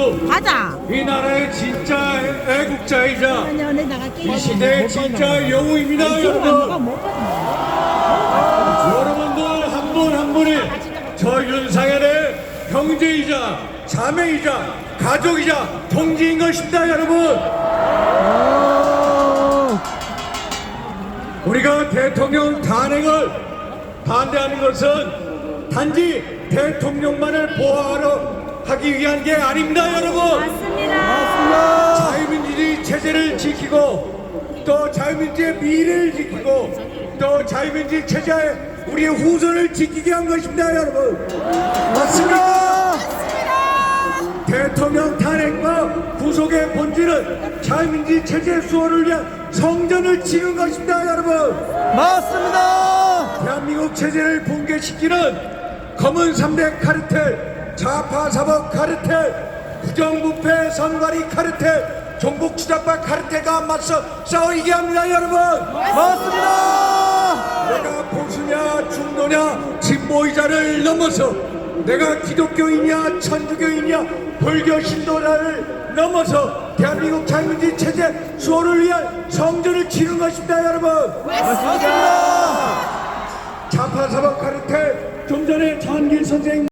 가자. 이 나라의 진짜 애국자이자. 이 시대의 진짜 영웅입니다 여러분. 여러분들 한 분 한 분이 저 윤상현의 형제이자 자매이자 가족이자 동지인 것입니다 여러분 우리가 대통령 단행을 반대하는 것은 단지 대통령만을 보호하러 하기 위한 게 아닙니다 여러분. 맞습니다. 자유민주주의 체제를 지키고 또 자유민주주의 미래를 지키고 또 자유민주주의 체제의 우리의 후손을 지키게 한 것입니다 여러분. 맞습니다. 대통령 탄핵과 구속의 본질은 자유민주주의 체제 수호를 위한 성전을 치는 것입니다 여러분. 맞습니다. 대한민국 체제를 붕괴시키는 검은 삼대 카르텔, 좌파 사법 카르텔, 부정부패 선관위 카르텔, 종북 추잡파 카르텔과 맞서 싸우게 합니다, 여러분. 맞습니다. 내가 보수냐 중도냐 진보이자를 넘어서 내가 기독교이냐 천주교이냐 불교 신도자를 넘어서 대한민국 자유민주주의 체제 수호를 위한 성전을 치는 것입니다, 여러분. 맞습니다. 좌파 사법 카르텔 좀 전에 전길 선생